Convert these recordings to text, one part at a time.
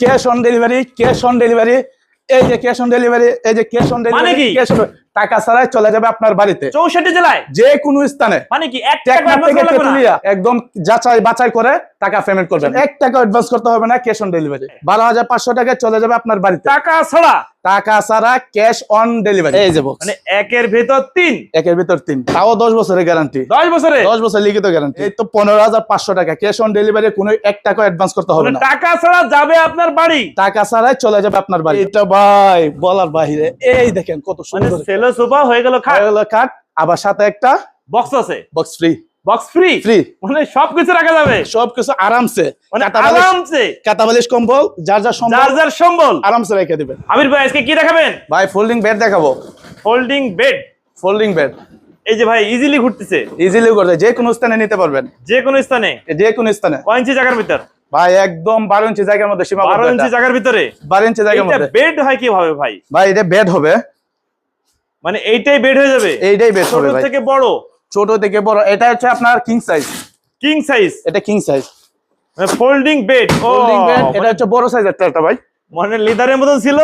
Cash on delivery cash on delivery এই যে cash on delivery এই যে ক্যাশ অন ডেলিভারি কি? ক্যাশ টাকা ছাড়াই চলে যাবে আপনার বাড়িতে। চৌষট্টি জেলায়? যে কোনো স্থানে। মানে কি এক টাকা একদম যাচাই বাছাই করে টাকা পেমেন্ট করবেন। এক টাকা অ্যাডভান্স করতে হবে না ক্যাশ অন ডেলিভারি বারো হাজার পাঁচশো টাকায় চলে যাবে আপনার বাড়িতে। টাকা ছাড়া? টাকা ছাড়া ক্যাশ অন ডেলিভারি এই যে box। মানে একের ভেতর তিন। একের ভিতর তিন। তাও দশ বছরের গ্যারান্টি দশ বছরে দশ বছর লিখিত গ্যারান্টি এই তো পনেরো হাজার পাঁচশো টাকা। ক্যাশ অন ডেলিভারি কোনো এক টাকা অ্যাডভান্স করতে হবে মানে না। টাকা ছাড়া যাবে আপনার বাড়ি? টাকা ছাড়াই চলে যাবে আপনার বাড়ি। এটা ভাই বলার বাহিরে। এই দেখেন কত মানে সুন্দর। সেলো সোফা হয়ে গেল খাট। আবার সাথে একটা বক্স আছে। Box free box free free মানে সবকিছু রাখা যাবে। সবকিছু আরামসে। মানে আরামসে। কাঁথা বালিশ কম্বল যার যার সম্ভব যার যার সম্বল। আরামসে রেখে দিবেন। আমির ভাই আজকে কি দেখাবেন? ভাই ফোল্ডিং বেড দেখাবো। হোল্ডিং বেড ফোল্ডিং বেড এই যে ভাই ইজিলি ঘুরতেছে। ইজিলি করতে যে কোনো স্থানে নিতে পারবেন। যে কোনো স্থানে। যে কোনো স্থানে। কয় ইঞ্চি জায়গার ভিতর? ভাই একদম বারো ইঞ্চি জায়গার মধ্যে সীমা বারো ইঞ্চি জায়গার ভিতরে? বারো ইঞ্চি জায়গার মধ্যে। বেড হয় কীভাবে ভাই? ভাই এটা বেড হবে। মানে এইটাই বেড হয়ে যাবে। এইটাই বেড ছোট হবে ভাই। থেকে বড়। ছোট থেকে বড়। এটা হচ্ছে আপনার কিং সাইজ কিং সাইজ এটা king size folding bed folding bed এটা হচ্ছে বড় সাইজের একটা ভাই। মানে লেদারের মতন ছিল?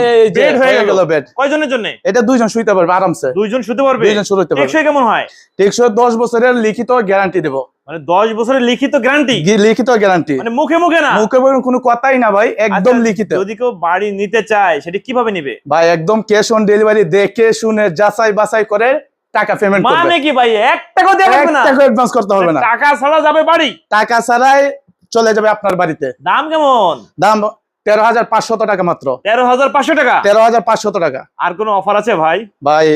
এই যে হয়ে গেল। বেড কয়জনের জন্য? এটা দুইজন শুইতে পারবে আরামসে। দুইজন শুতে পারবে? দুইজন শুতে পারবে। টেকসই কেমন হয়? টেকসই বছরের লিখিত গ্যারান্টি দেবো। মানে দশ বছরের লিখিত গ্যারান্টি লিখিত গ্যারান্টি মানে মুখে মুখে না? মুখে কোনো কথাই না ভাই একদম আচ্ছা, লিখিত। যদি কেউ বাড়ি নিতে চায় সেটা কীভাবে নিবে? ভাই একদম ক্যাশ অন ডেলিভারি দেখে শুনে যাচাই বাছাই করে টাকা পেমেন্ট করবে। মানে কি ভাই টাকাও না? টাকা অ্যাডভান্স করতে হবে না। টাকা ছাড়া যাবে বাড়ি? টাকা ছাড়াই চলে যাবে আপনার বাড়িতে। দাম কেমন? দাম তেরো হাজার পাঁচশত টাকা মাত্র। তেরো হাজার পাঁচশো টাকা? তেরো হাজার পাঁচশত টাকা। আর কোনো অফার আছে ভাই? ভাই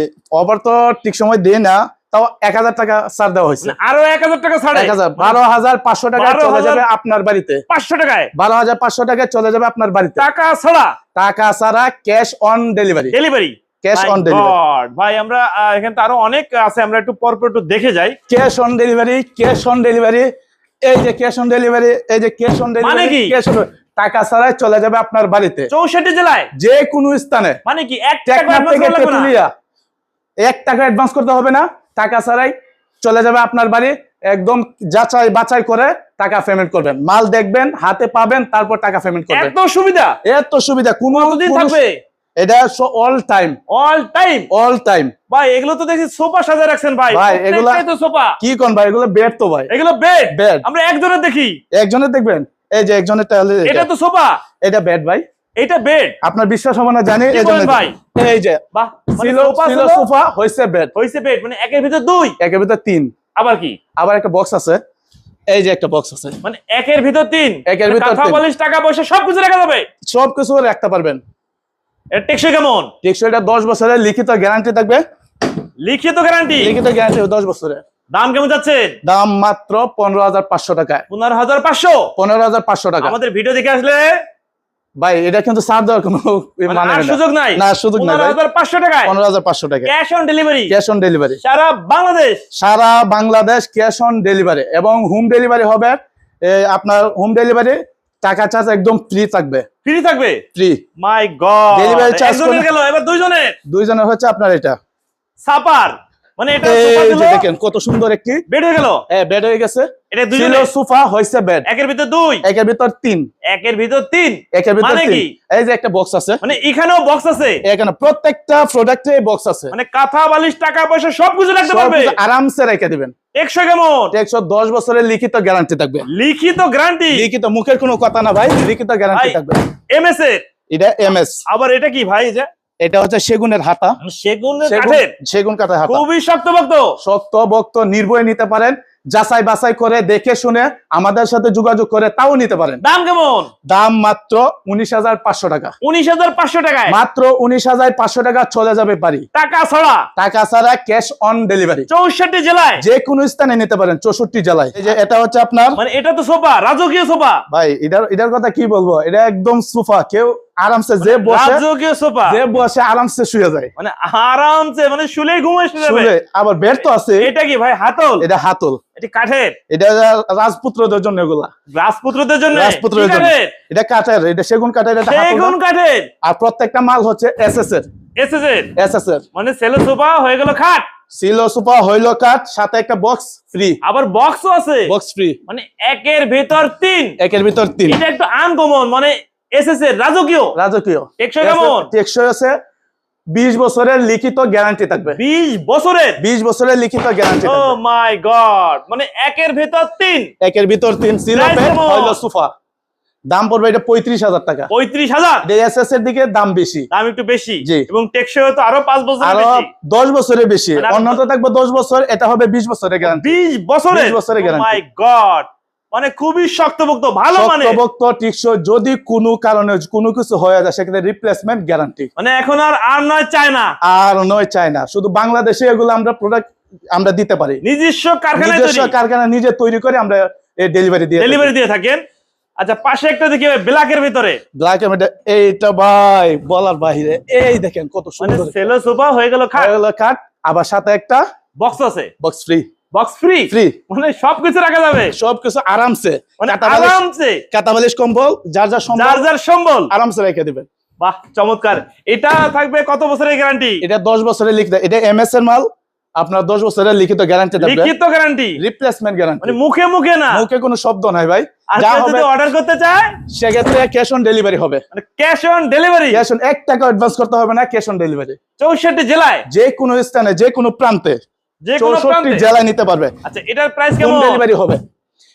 অফার তো ঠিক সময় দিই না তাও এক হাজার টাকা ছাড় দেওয়া হয়েছে। মানে আরও এক হাজার টাকা ছাড়ে? এক হাজার বারো হাজার পাঁচশো টাকা চলে যাবে আপনার বাড়িতে। পাঁচশো টাকায়? বারো হাজার পাঁচশো টাকা চলে যাবে আপনার বাড়িতে। টাকা ছাড়া? টাকা ছাড়া cash on delivery delivery cash on delivery ভাই আমরা এখানে আরও অনেক আছে আমরা একটু পর পর একটু দেখে যাই। Cash on delivery cash on delivery এই যে ক্যাশ অন ডেলিভারি এই যে ক্যাশ অন ডেলিভারি? ক্যাশ টাকা ছাড়াই চলে যাবে আপনার বাড়িতে। চৌষট্টি জেলায়? যে কোনো স্থানে। মানে কি এক টাকা এক টাকা অ্যাডভান্স করতে হবে না। টাকা ছাড়াই চলে যাবে আপনার বাড়ি। একদম যাচাই বাছাই করে টাকা পেমেন্ট করবেন। মাল দেখবেন হাতে পাবেন তারপর টাকা পেমেন্ট করবেন। এত সুবিধা? এত সুবিধা। কোন কতদিন থাকবে? এটা all time all time all time ভাই এগুলো তো দেখি সোফা সাজা রাখছেন ভাই। ভাই, এগুলো তো সোফা। কি কোন ভাই? এগুলো বেড তো ভাই। এগুলো বেড বেড আমরা একজনের দেখি। একজনের দেখবেন? এই যে একজনের তাহলে এটা এটা তো সোফা। এটা বেড ভাই। এটা বেড আপনার বিশ্বাস হবে না জানি ভাই? এই যে বাহ মানে ছিল সোফা হয়েছে বেড হইছে বেড মানে একের ভিতর দুই? একের ভিতর তিন। আবার কি? আবার একটা বক্স আছে। এই যে একটা বক্স আছে। মানে একের ভিতর তিন? একের মানে ভিতর কাঁথা তিন। বালিশ টাকা পয়সা সবকিছু রাখা যাবে সব কিছু রাখতে পারবেন। এর টেকসই কেমন? টেকসইটা দশ বছরের লিখিত গ্যারান্টি থাকবে। লিখিত গ্যারান্টি লিখিত গ্যারান্টি দশ বছরের। দাম কেমন যাচ্ছেন দাম মাত্র পনেরো হাজার পাঁচশো টাকায় পনেরো হাজার পাঁচশো? পনেরো হাজার পাঁচশো টাকা। আমাদের ভিডিও দেখে আসলে ভাই এটা কিন্তু ছাড় দেওয়ার কোনো মানে মানে। সুযোগ নাই। না সুযোগ পাঁচশো টাকায়। পনেরো হাজার পাঁচশো টাকা cash on delivery cash on delivery সারা বাংলাদেশ। সারা বাংলাদেশ ক্যাশ অন ডেলিভারি এবং হোম ডেলিভারি হবে আপনার হোম ডেলিভারি টাকা চার্জ একদম ফ্রি থাকবে। ফ্রি থাকবে? ফ্রি মাই গড charge একজনের গেল এবার দুইজনের। দুইজনের হচ্ছে আপনার এটা। সাপার মানে এটা দেখেন কত সুন্দর একটি বেড হয়ে গেল? বেড হয়ে গেছে। এটা ছিল দুইজনের সোফা হয়েছে বেড একের ভিতর দুই। একের ভিতর তিন। একের ভিতর তিন। একের ভিতর মানে তিন? এই যে একটা বক্স আছে। মানে এখানেও বক্স আছে। এখানে প্রত্যেকটা প্রোডাক্টে বক্স আছে। মানে কাঁথা বালিশ টাকা পয়সা সবকিছু রাখতে পারবে। আরামসে রেখে দিবেন। একশো কেমন? একশো দশ বছরের লিখিত গ্যারান্টি থাকবে। লিখিত গ্যারান্টি লিখিত মুখের কোনো কথা না ভাই লিখিত গ্যারান্টি থাকবে। এমএস এর? এটা এমএস আবার এটা কি ভাই যে এটা হচ্ছে সেগুনের হাতা। সেগুন সেগুন কাঠের? সেগুন কাঠের হাতা। খুবই শক্তভক্ত। শক্ত বক্ত নির্ভয় নিতে পারেন যাচাই বাছাই করে দেখে শুনে আমাদের সাথে যোগাযোগ করে তাও নিতে পারেন। দাম কেমন? দাম মাত্র উনিশ হাজার পাঁচশো টাকা। উনিশ হাজার পাঁচশো টাকায়? মাত্র উনিশ হাজার পাঁচশো টাকা চলে যাবে বাড়ি। টাকা ছাড়া? টাকা ছাড়া ক্যাশ অন ডেলিভারি। চৌষট্টি জেলায়? যে কোনো স্থানে নিতে পারেন চৌষট্টি জেলায়। এই যে এটা হচ্ছে আপনার মানে এটা তো সোফা রাজকীয় সোফা। ভাই এটার এটার কথা কি বলব? এটা একদম সোফা কেউ আরামসে যে বসে রাজকীয় সোফা। যে বসে আরামসে শুয়ে যায়। মানে আরামসে মানে শুলে ঘুমে শুলে আবার বেড তো আছে। এটা কি ভাই হাতল? এটা হাতল। এটা কাঠের? এটা রাজপুত্রদের জন্য এগুলা। রাজপুত্রদের জন্য? রাজপুত্রদের জন্য। এটা কাঠের এটা সেগুন কাঠের এটা সেগুন কাঠের। আর প্রত্যেকটা মাল হচ্ছে এস এস এর এসেছে এস এস এর মানে সেলো সোফা হয়ে গেল খাট। সিলো সুপা হইল কাঠ সাথে একটা বক্স ফ্রি আবার বক্সও আছে। বক্স ফ্রি মানে একের ভেতর তিন। একের ভিতর তিন। এটা একটু আনকমন মানে এসএস এর রাজকীয়? রাজকীয়। টেকসই কেমন? টেকসই আছে। বিশ বছরের লিখিত গ্যারান্টি থাকবে। বিশ বছরের? বিশ বছরের লিখিত গ্যারান্টি ও মাই গড মানে একের ভেতর তিন। একের ভিতর তিন সিলো Price বেড হইল সোফা। দাম পড়বে এটা পঁয়ত্রিশ হাজার টাকা। পঁয়ত্রিশ হাজার? এসএস এর দিকে দাম বেশি। দাম একটু বেশি। জি। এবং টেকসই হয়তো আরও পাঁচ বছর আরও দশ বছরের বেশি। মানে অন্যটা থাকবে দশ বছর এটা হবে বিশ বছরের গ্যারান্টি বিশ বছরের? 20 বছরের guarantee। মাই গড মানে খুবই শক্তভক্ত ভালো মানে। শক্তভক্ত টিকসই যদি কোনো কারণে কোনো কিছু হয়ে যায় সেক্ষেত্রে রিপ্লেসমেন্ট গ্যারান্টি মানে এখন আর আর নয় চায় না। আর নয় চায় না। শুধু বাংলাদেশে এগুলো আমরা প্রোডাক্ট আমরা দিতে পারি। নিজস্ব কারখানায় নিজস্ব কারখানা নিজে তৈরি করে আমরা ডেলিভারি দিয়ে ডেলিভারি দিয়ে থাকেন। আচ্ছা পাশে একটা দেখি ব্ল্যাকের ভিতরে। ব্ল্যাক এন্ড এইটা ভাই বলার বাইরে এই দেখেন কত মানে সুন্দর। সেলো সোফা হয়ে গেল খাট। কাট আবার সাথে একটা বক্স আছে। Box free box free free মানে সবকিছু রাখা যাবে। সবকিছু আরামসে। মানে আরামসে। কাঁথা বালিশ কম্বল যার যার যার যার সম্বল। আরামসে রেখে দিবেন। বাহ চমৎকার। এটা থাকবে কত বছরের গ্যারান্টি এটা দশ বছরের লিখিত। এটা এমএস এর মাল। আপনার দশ বছরের লিখিত গ্যারান্টি থাকবে। লিখিত গ্যারান্টি রিপ্লেসমেন্ট গ্যারান্টি মানে মুখে মুখে না? মুখে কোনো শব্দ নাই ভাই। যা যদি অর্ডার করতে চায়? সেক্ষেত্রে ক্যাশ অন ডেলিভারি হবে। মানে cash on delivery cash on এক টাকা অ্যাডভান্স করতে হবে না ক্যাশ অন ডেলিভারি চৌষট্টি জেলায়? যে কোনো স্থানে যে কোনো প্রান্তে। চৌষট্টি জেলায় নিতে পারবে। আচ্ছা এটার প্রাইস কেমন? ডেলিভারি হবে।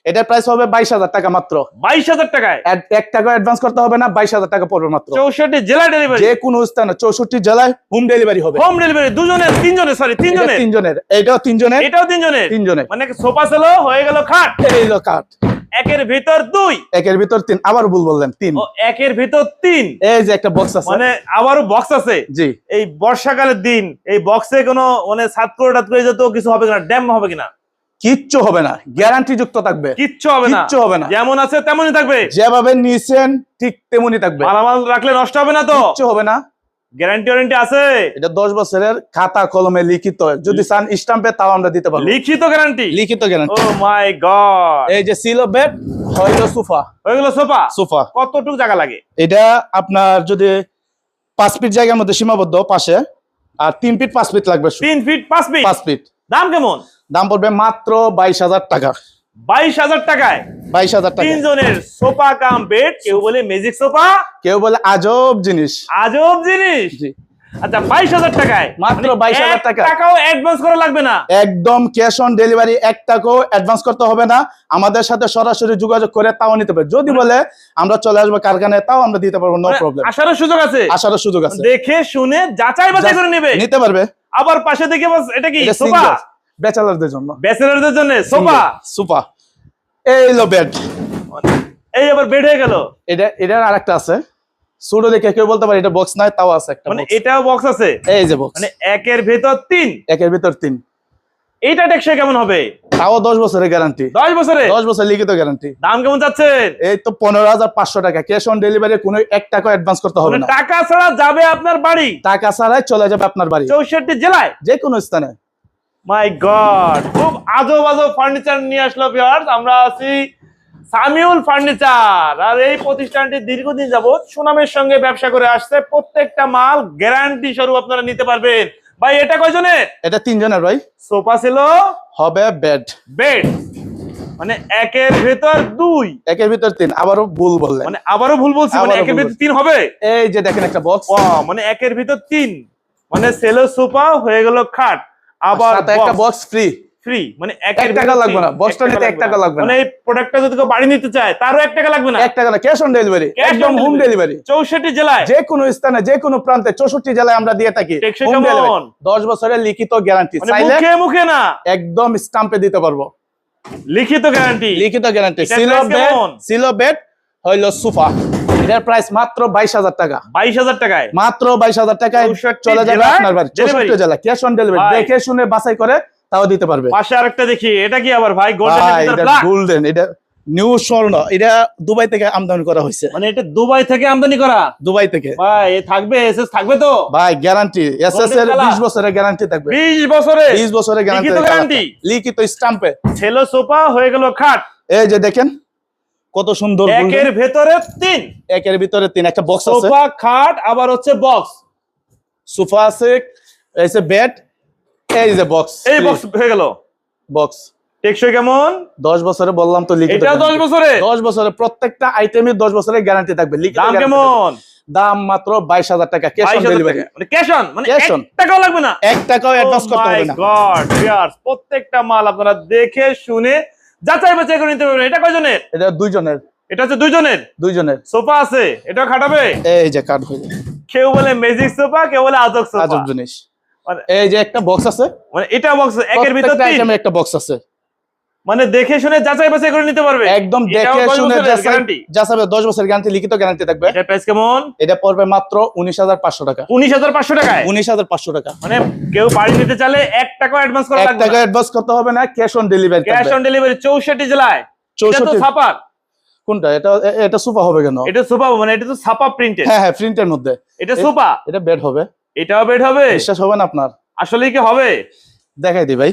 এটার প্রাইস হবে বাইশ হাজার টাকা মাত্র। বাইশ হাজার টাকায়? এক- টাকা অ্যাডভান্স করতে হবে না বাইশ হাজার টাকা পড়বে মাত্র। চৌষট্টি জেলা ডেলিভারি যে কোনো স্থানে চৌষট্টি জেলায় হোম ডেলিভারি হবে। হোম ডেলিভারি দুজনের তিনজনের সরি তিনজনের। তিনজনের এটাও তিনজনের। এটাও তিনজনের? তিনজনের। মানে সোফা সেলো হয়ে গেল খাট? এই কাঠ একের ভিতর দুই। একের ভিতর তিন আবার ভুল বললেন তিন। একের ভিতর তিন। এই যে একটা বক্স আছে। মানে আবারও বক্স আছে। জি। এই বর্ষাকালের দিন এই বক্সে কোনো মানে সাত করে টাত করে যেত কিছু হবে কিনা ড্যাম হবে কিনা? কিচ্ছু হবে না। গ্যারান্টি যুক্ত থাকবে। কিচ্ছু হবে না। কিচ্ছু হবে না। যেমন আছে তেমনই থাকবে। যেভাবে নিয়েছেন ঠিক তেমনই থাকবে। মালামাল রাখলে নষ্ট হবে না তো? কিচ্ছু হবে না। গ্যারান্টি ওয়ারেন্টি আছে? এটা দশ বছরের খাতা কলমে লিখিত। যদি চান স্টাম্পে তাও আমরা দিতে পারব। লিখিত গ্যারান্টি লিখিত ও মাই গড এই যে সিল বেড সোফা। হয়ে সোফা? সোফা। কতটুকু জায়গা লাগে? এটা আপনার যদি পাঁচ ফিট জায়গার মধ্যে সীমাবদ্ধ পাশে আর তিন ফিট পাঁচ ফিট লাগবে। শুধু। তিন ফিট পাঁচ ফিট পাঁচ ফিট দাম কেমন? দাম পড়বে মাত্র বাইশ হাজার টাকা। বাইশ হাজার টাকায় বাইশ হাজার টাকা। তিনজনের সোফা কাম বেড কেউ বলে ম্যাজিক সোফা কেউ বলে আজব জিনিস। আজব জিনিস। আচ্ছা বাইশ হাজার টাকায়। মাত্র মানে 22,000 টাকা। টাকাও অ্যাডভান্স করা লাগবে না। একদম ক্যাশ অন ডেলিভারি এক টাকাও অ্যাডভান্স করতে হবে না। আমাদের সাথে সরাসরি যোগাযোগ করে তাও নিতে পারবে। যদি বলে আমরা চলে আসব কারখানায় তাও আমরা দিতে পারব নো মানে প্রবলেম আসারও সুযোগ আছে। আসারও সুযোগ আছে। দেখে শুনে যাচাই বাছাই করে নেবে। নিতে পারবে। আবার পাশে দেখে বাস এটা কি সোফা? ব্যাচেলারদের জন্য। ব্যাচেলারদের জন্য? সোফা? সুপা এই লো বেড এই আবার বেড হয়ে গেল। এটা এটার আরেকটা আছে। সুডো দেখে কেউ বলতে পারে এটা বক্স নাই তাও আছে একটা মানে এটাও বক্স আছে? এই যে বক্স মানে একের ভেতর তিন? একের ভিতর তিন। এইটা টেকসই কেমন হবে? তাও দশ বছরের গ্যারান্টি দশ বছরে? দশ বছর লিখিত গ্যারান্টি দাম কেমন চাচ্ছেন? এই তো পনেরো হাজার পাঁচশো টাকা। ক্যাশ অন ডেলিভারি কোনো এক টাকা অ্যাডভান্স করতে হবে মানে না। টাকা ছাড়া যাবে আপনার বাড়ি? টাকা ছাড়াই চলে যাবে আপনার বাড়ি। চৌষট্টি জেলায়? যে কোনো স্থানে। মাই গড খুব আজব আজব ফার্নিচার নিয়ে আসলো ভিউয়ার্স আমরা আছি সামিউল ফার্নিচার আর এই প্রতিষ্ঠানটি দীর্ঘদিন যাবত সুনামের সঙ্গে ব্যবসা করে আসছে। প্রত্যেকটা মাল গ্যারান্টি স্বরূপ আপনারা নিতে পারবেন। ভাই এটা কয়জনের? এটা তিনজনের ভাই। সোফা ছিল? হবে বেড বেড মানে একের ভেতর দুই? একের ভিতর তিন। আবারও ভুল বললেন। মানে আবারও ভুল বলছি মানে একের ভেতর তিন হবে? এই যে দেখেন একটা বক্স মানে একের ভিতর তিন। মানে সেলো সোফা হয়ে গেল খাট। আবার একটা বক্স ফ্রি ফ্রি মানে এক টাকা লাগবে না, box টা নিতে এক টাকা লাগবে না। মানে এই প্রোডাক্টটা যদি কেউ বাড়ি নিতে চায় তারও এক টাকা লাগবে না। এক টাকা না ক্যাশ অন ডেলিভারি একদম হোম ডেলিভারি চৌষট্টি জেলায়। যে কোনো স্থানে যে কোনো প্রান্তে চৌষট্টি জেলায় আমরা দিয়ে থাকি হোম ডেলিভারি দশ বছরের লিখিত গ্যারান্টি মানে চাইলে মুখে মুখে না। একদম স্টাম্পে দিতে পারব। লিখিত গ্যারান্টি লিখিত গ্যারান্টি সিলো বেড সিলো বেড হইল সোফা। এটার প্রাইস মাত্র বাইশ হাজার টাকা। বাইশ হাজার টাকায়? মাত্র বাইশ হাজার টাকায় চলে যাবে আপনার বাড়ি। চৌষট্টি জেলা। ক্যাশ অন ডেলিভারি দেখে শুনে বাছাই করে তাও দিতে পারবে। পাশে আরেকটা দেখি। এটা কি আবার ভাই? গোল্ডেন এটা গোল্ডেন এটা নিউ স্বর্ণ এটা দুবাই থেকে আমদানি করা হয়েছে। মানে এটা দুবাই থেকে আমদানি করা? দুবাই থেকে। ভাই এ থাকবে? এসএস থাকবে তো? ভাই গ্যারান্টি এসএস এর color। বিশ বছরের গ্যারান্টি থাকবে। বিশ বছরে বিশ বছরের গ্যারান্টি লিখিত স্টাম্পে ছেলে সোফা হয়ে গেল খাট। এই যে দেখেন কত সুন্দর একের ভেতরে তিন। একের ভিতরে তিন একটা বক্স আছে। সোফা খাট আবার হচ্ছে বক্স সোফা আছে এই যে বেড এই যে বক্স এই বক্স হয়ে গেল। বক্স টেকসই কেমন? দশ বছরে বললাম তো লিখিত এটা দশ বছরে? দশ বছরে প্রত্যেকটা আইটেমে দশ বছরের গ্যারান্টি থাকবে লিখিত দাম কেমন? দাম মাত্র বাইশ হাজার টাকা ক্যাশ অন ডেলিভারি মানে ক্যাশ অন মানে Cash এক on। টাকাও লাগবে না। এক টাকাও অ্যাডভান্স করতে হবে না। Oh গড ভিউয়ার্স প্রত্যেকটা মাল আপনারা দেখে শুনে যাচাই বাছাই করে নিতে পারবেন এটা কয়জনের? এটা দুইজনের। এটা হচ্ছে দুইজনের? দুইজনের। সোফা আছে। এটা খাটাবে? এই যে কাট হয়ে কেউ বলে ম্যাজিক সোফা কেউ বলে আজব সোফা। আজব জিনিস। মানে- এই যে একটা বক্স আছে। মানে এটা বক্স একের ভিতর তিন। একটা বক্স আছে। মানে দেখে শুনে যাচাই বাছাই করে নিতে পারবে। একদম দেখে শুনে বছরের guarantee? যাচাবে দশ বছর গ্যারান্টি লিখিত গ্যারান্টি থাকবে। এটা প্রাইস কেমন? এটা পড়বে মাত্র উনিশ হাজার পাঁচশো টাকা। উনিশ হাজার পাঁচশো টাকায়? উনিশ হাজার পাঁচশো টাকা। মানে কেউ বাড়ি নিতে চাইলে এক টাকা অ্যাডভান্স করা এক লাগবে টাকা অ্যাডভান্স করতে হবে না cash on delivery cash on delivery চৌষট্টি জেলায়। এটা তো চৌষট্টি। ছাপা কোনটা? এটা এটা সুপা হবে কেন? এটা সোফা মানে এটা তো ছাপা প্রিন্টেড হ্যাঁ হ্যাঁ প্রিন্টের মধ্যে। এটা সোফা এটা বেড হবে। এটাও বেড হবে? বিশ্বাস হবে না আপনার? আসলে কি হবে? দেখাই দি ভাই।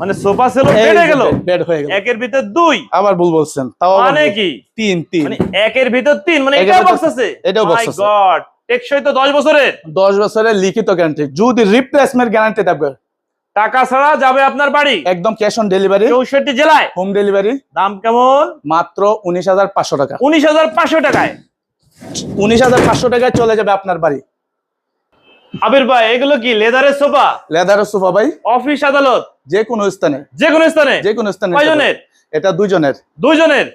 মানে সোফা ছিল বেড হয়ে গেল। বেড হয়ে গেল। একের ভিতর দুই। আবার ভুল বলছেন তাও মানে কি? তিন তিন। মানে একের ভিতর তিন মানে এটাও বক্স আছে? এটাও box আছে। গড টেকসই তো দশ বছরের। দশ বছরের লিখিত গ্যারান্টি যদি রিপ্লেসমেন্ট গ্যারান্টি থাকবে টাকা ছাড়া যাবে আপনার বাড়ি। একদম ক্যাশ অন ডেলিভারি চৌষট্টি জেলায়। হোম ডেলিভারি দাম কেমন? মাত্র উনিশ হাজার পাঁচশো টাকা। উনিশ হাজার পাঁচশো টাকায়। উনিশ হাজার পাঁচশো টাকায় চলে যাবে আপনার বাড়ি। আবির ভাই এগুলো কি লেদারের সোফা? লেদারের সোফা ভাই। অফিস আদালত? যে কোনো স্থানে। যে কোনো স্থানে? যে কোনো স্থানে কয়জনের? এটা দুইজনের। দুইজনের?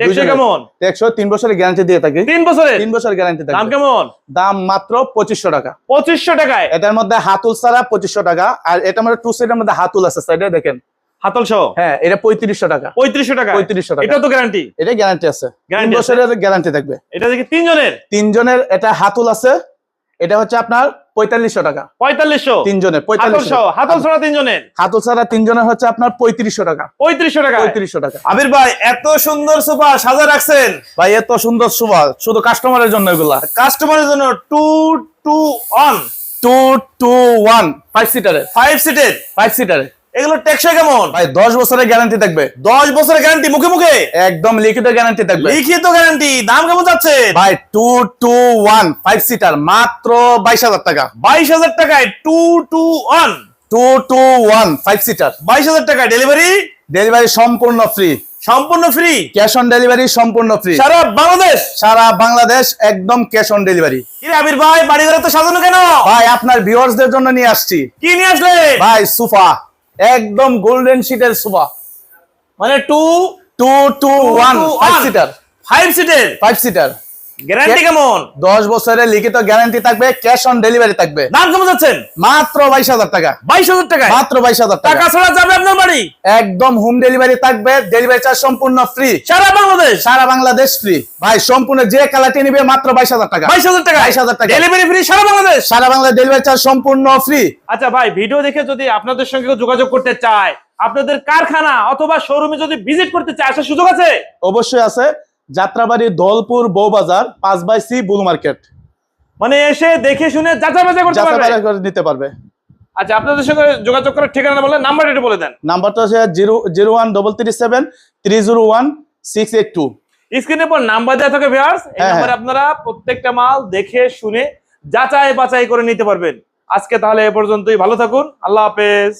টেকসই কেমন? একশো তিন বছরের গ্যারান্টি দিয়ে থাকি। তিন বছরের? তিন বছর গ্যারান্টি দাম কেমন? দাম মাত্র পঁচিশশো টাকা। পঁচিশশো টাকায়? এটার মধ্যে হাতুল ছাড়া টাকা। আর মধ্যে টু মধ্যে হাতুল আছে সাইডে দেখেন। হাতল সহ? হ্যাঁ এটা পঁয়ত্রিশশো টাকা। পঁয়ত্রিশশো টাকা পঁয়ত্রিশশো টাকা। এটা তো গ্যারান্টি এটা গ্যারান্টি আছে। বছরের গ্যারান্টি থাকবে। এটা দেখি তিনজনের? তিনজনের এটা হাতুল আছে। এটা হচ্ছে আপনার পঁয়তাল্লিশশো টাকা। পঁয়তাল্লিশশো? তিনজনের পঁয়তাল্লিশশো। হাতল ছাড়া তিনজনের? হাতল ছাড়া তিনজনের হচ্ছে আপনার পঁয়ত্রিশশো টাকা। পঁয়ত্রিশশো টাকা পঁয়ত্রিশশো টাকা। আবির ভাই এত সুন্দর সোফা সাজা রাখছেন। ভাই এত সুন্দর সোফা শুধু কাস্টমারের জন্য এগুলা। কাস্টমারের জন্য two two one two two one five সিটারের five সিটের ফাইভ সিটারের এগুলো টেকসই কেমন? ভাই দশ বছরের গ্যারান্টি থাকবে। দশ বছরের গ্যারান্টি মুখে মুখে? একদম লিখিত গ্যারান্টি থাকবে। লিখিত গ্যারান্টি দাম কেমন যাচ্ছে? ভাই two two one five seater মাত্র বাইশ হাজার টাকা। বাইশ হাজার টাকায় two two on two two one five seater বাইশ হাজার টাকায় ডেলিভারি ডেলিভারি সম্পূর্ণ ফ্রি সম্পূর্ণ ফ্রি ক্যাশ অন ডেলিভারি সম্পূর্ণ ফ্রি সারা বাংলাদেশ? সারা বাংলাদেশ একদম ক্যাশ অন ডেলিভারি আবির ভাই বাড়ি ঘরে তো সাজানো কেন? ভাই আপনার ভিউয়ার্সদের জন্য নিয়ে আসছি। কি নিয়ে আসলে ভাই সোফা। একদম গোল্ডেন সিটের সোফা। মানে two two two one five seater five সিটের ফাইভ সিটার গ্যারান্টি কেমন? দশ বছরের লিখিত গ্যারান্টি থাকবে ক্যাশ অন ডেলিভারি থাকবে। দাম কেমন যাচ্ছেন? মাত্র বাইশ হাজার টাকা। বাইশ হাজার টাকায়? মাত্র বাইশ হাজার টাকা। টাকা ছাড়া যাবে আপনার বাড়ি? একদম হোম ডেলিভারি থাকবে ডেলিভারি চার্জ সম্পূর্ণ ফ্রি সারা বাংলাদেশ? সারা বাংলাদেশ ফ্রি ভাই সম্পূর্ণ যে কালারটি নিবে মাত্র বাইশ হাজার টাকা। বাইশ হাজার টাকা? বাইশ হাজার টাকা। ডেলিভারি ফ্রি সারা বাংলাদেশ? সারা বাংলাদেশ ডেলিভারি চার্জ সম্পূর্ণ ফ্রি আচ্ছা ভাই ভিডিও দেখে যদি আপনাদের সঙ্গে যোগাযোগ করতে চায় আপনাদের কারখানা অথবা শোরুমে যদি ভিজিট করতে চায় আসার সুযোগ আছে? অবশ্যই আছে। যাত্রাবাড়ি দোলপুর বউবাজার পাঁচ বাই সি বুল মার্কেট। মানে এসে দেখে শুনে যাচাই বাছাই করতে পারবে? যাত্রাবাড়ি করে নিতে পারবে। আচ্ছা আপনাদের সঙ্গে যোগাযোগ করার ঠিকানা বলে নাম্বার একটু বলে দেন। নাম্বারটা হচ্ছে zero zero one double three seven three zero one six eight two. পর নাম্বার দেওয়া থাকে ভিউয়ার্স এই হ্যাঁ, নাম্বারে আপনারা প্রত্যেকটা মাল দেখে শুনে যাচাই বাছাই করে নিতে পারবেন। আজকে তাহলে এ পর্যন্তই ভালো থাকুন আল্লাহ হাফেজ।